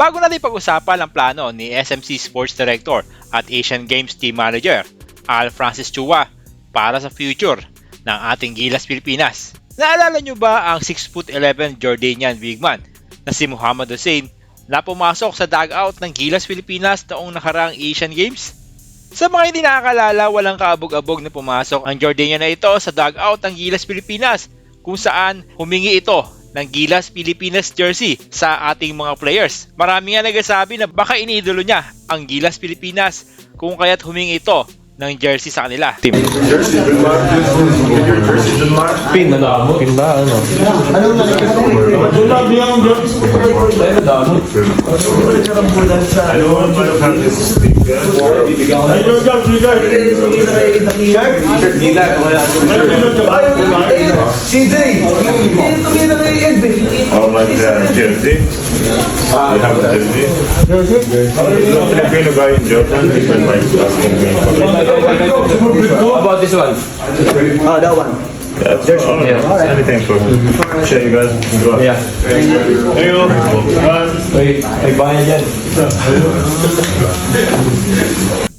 Bago natin pag-usapan ang plano ni SMC Sports Director at Asian Games Team Manager, Al Francis Chua, para sa future ng ating Gilas Pilipinas. Naalala nyo ba ang 6'11 Jordanian big man na si Muhammad Hussein na pumasok sa dugout ng Gilas Pilipinas noong nakaraang Asian Games? Sa mga hindi nakakalala, walang kaabog-abog na pumasok ang Jordanian na ito sa dugout ng Gilas Pilipinas kung saan humingi ito ng Gilas Pilipinas jersey sa ating mga players. Marami nga nagsasabi na baka iniidolo niya ang Gilas Pilipinas kung kaya't humingi ito ng jersey sa kanila. Team. Jersey, Denmark. Your jersey, Denmark. Pin, ano? Pin ba? Ano? How much uh, jersey? You have a jersey? No Filipino guy in Jordan, people might asking me for How about this one? Oh, that one. Yeah, oh, anything for Sure, you guys. Go. Yeah. There you may bayan yan.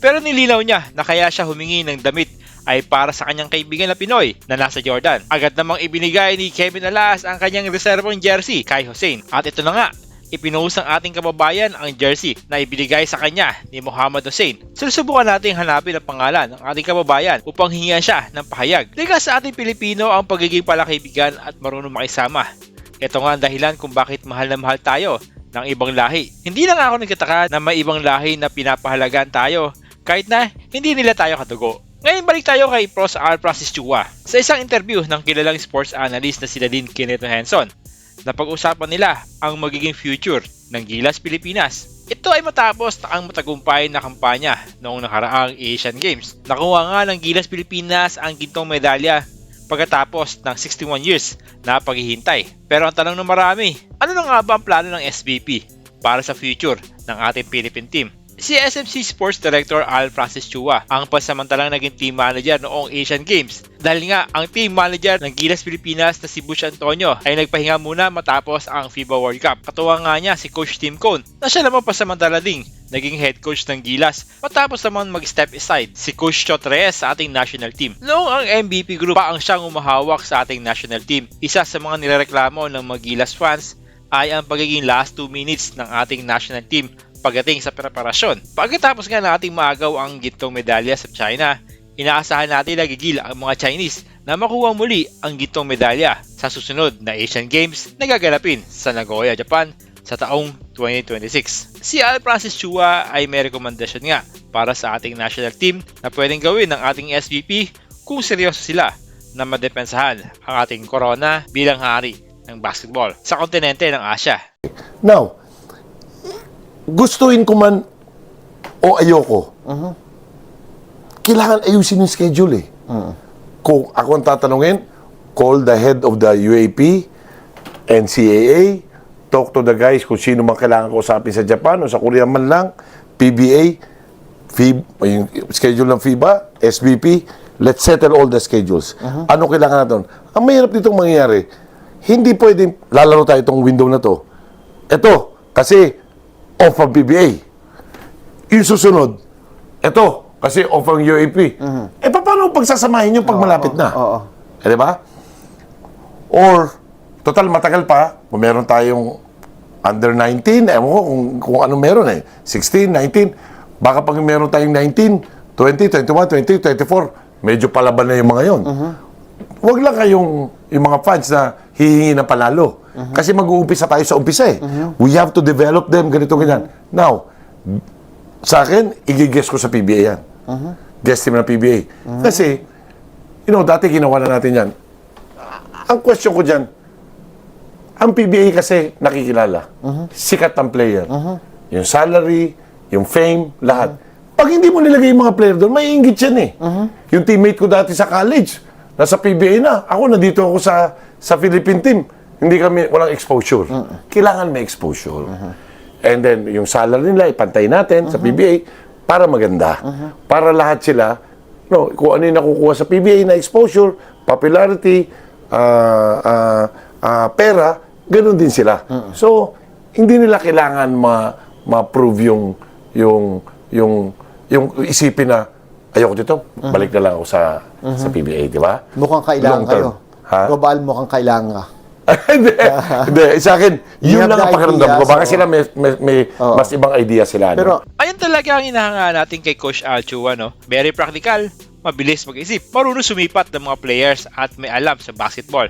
Pero nilinaw niya na kaya siya humingi ng damit ay para sa kanyang kaibigan na Pinoy na nasa Jordan. Agad namang ibinigay ni Kevin Alas ang kanyang reservong jersey kay Hussein. At ito na nga, ipinuhos ng ating kababayan ang jersey na ibinigay sa kanya ni Muhammad Hussein. Susubukan nating hanapin ang pangalan ng ating kababayan upang hingihan siya ng pahayag. Likas sa ating Pilipino ang pagiging palakaibigan at marunong makisama. Ito nga ang dahilan kung bakit mahal na mahal tayo ng ibang lahi. Hindi lang ako nagkataka na may ibang lahi na pinapahalagaan tayo kahit na hindi nila tayo katugo. Ngayon balik tayo kay Pros R. Francis Chua. Sa isang interview ng kilalang sports analyst na sila din Kenneth Henson, napag-usapan nila ang magiging future ng Gilas Pilipinas. Ito ay matapos na ang matagumpay na kampanya noong nakaraang Asian Games. Nakuha nga ng Gilas Pilipinas ang gintong medalya pagkatapos ng 61 years na paghihintay. Pero ang tanong ng marami, ano na nga ba ang plano ng SBP para sa future ng ating Philippine team? Si SMC Sports Director Al Francis Chua ang pansamantalang naging team manager noong Asian Games. Dahil nga ang team manager ng Gilas Pilipinas na si Bush Antonio ay nagpahinga muna matapos ang FIBA World Cup. Katuwa nga niya si Coach Tim Cone na siya naman pasamantala ding naging head coach ng Gilas matapos naman mag-step aside si Coach Chot Reyes sa ating national team. Noong ang MVP group pa ang siyang umahawak sa ating national team. Isa sa mga nirereklamo ng mga Gilas fans ay ang pagiging last 2 minutes ng ating national team pagdating sa preparasyon. Pagkatapos nga nating maagaw ang gintong medalya sa China, inaasahan natin na gigil ang mga Chinese na makuha muli ang gintong medalya sa susunod na Asian Games na gaganapin sa Nagoya, Japan sa taong 2026. Si Al Francis Chua ay may rekomendasyon nga para sa ating national team na pwedeng gawin ng ating SVP kung seryoso sila na madepensahan ang ating corona bilang hari ng basketball sa kontinente ng Asia. Now, gustuin ko man o ayoko, kailangan ayusin yung schedule eh. Kung ako ang tatanungin, call the head of the UAP, NCAA, talk to the guys kung sino man kailangan ko usapin sa Japan o sa Korea man lang, PBA, FIB, yung schedule ng FIBA, SBP, let's settle all the schedules. Ano kailangan natin? Ang mahirap ditong mangyayari, hindi pwedeng lalaro tayo itong window na to. Ito, kasi off ang PBA. Yung susunod, ito, kasi off ang UAP. Eh, paano pagsasamahin yung pag malapit na? oo. Eh, di ba? Or, total matagal pa, kung meron tayong under 19, ewan ko kung, kung ano meron eh. 16, 19, baka pag meron tayong 19, 20, 21, 20, 24, medyo palaban na yung mga yon. Huwag lang kayong, yung mga fans na hihingi ng panalo. Kasi mag-uumpisa tayo sa umpisa eh. We have to develop them, ganito, ganyan. Now, sa akin, igigess ko sa PBA yan. Guest team ng PBA. Kasi, you know, dati ginawa na natin yan. Ang question ko dyan, ang PBA kasi nakikilala. Sikat ang player. Yung salary, yung fame, lahat. Pag hindi mo nilagay yung mga player doon, may inggit yan eh. Yung teammate ko dati sa college, nasa PBA na. Ako, nandito ako sa sa Philippine team. Hindi kami, walang exposure. Kailangan may exposure. And then, yung salary nila, ipantay natin sa PBA para maganda. Para lahat sila, no, kung ano yung nakukuha sa PBA na exposure, popularity, ah, ah, ah, pera, ganun din sila. So, hindi nila kailangan ma ma-prove yung yung yung yung isipin na ayoko dito, balik na lang ako sa sa PBA, di ba? Mukhang kailangan kayo. Ha? Global mukhang kailangan ka. hindi, hindi. Sa akin, You yun lang ang pakiramdam ko. Baka sila may, may, may Oo. mas ibang idea sila. no? Pero Ayun talaga ang inahanga natin kay Coach Alchua, no? Very practical, mabilis mag-isip, marunong sumipat ng mga players at may alam sa basketball.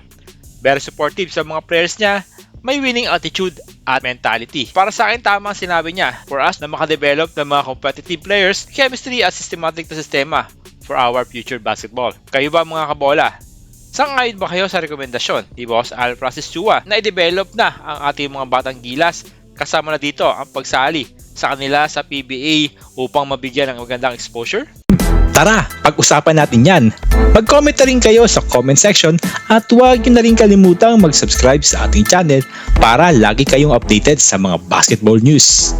Very supportive sa mga players niya, may winning attitude at mentality. Para sa akin, tama ang sinabi niya. For us na makadevelop ng mga competitive players, chemistry at systematic na sistema for our future basketball. Kayo ba mga kabola? Sangayon ba kayo sa rekomendasyon ni Boss Al Francis Chua na i-develop na ang ating mga batang gilas kasama na dito ang pagsali sa kanila sa PBA upang mabigyan ng magandang exposure? Tara, pag-usapan natin yan. Mag-comment na rin kayo sa comment section at huwag nyo na rin kalimutang mag-subscribe sa ating channel para lagi kayong updated sa mga basketball news.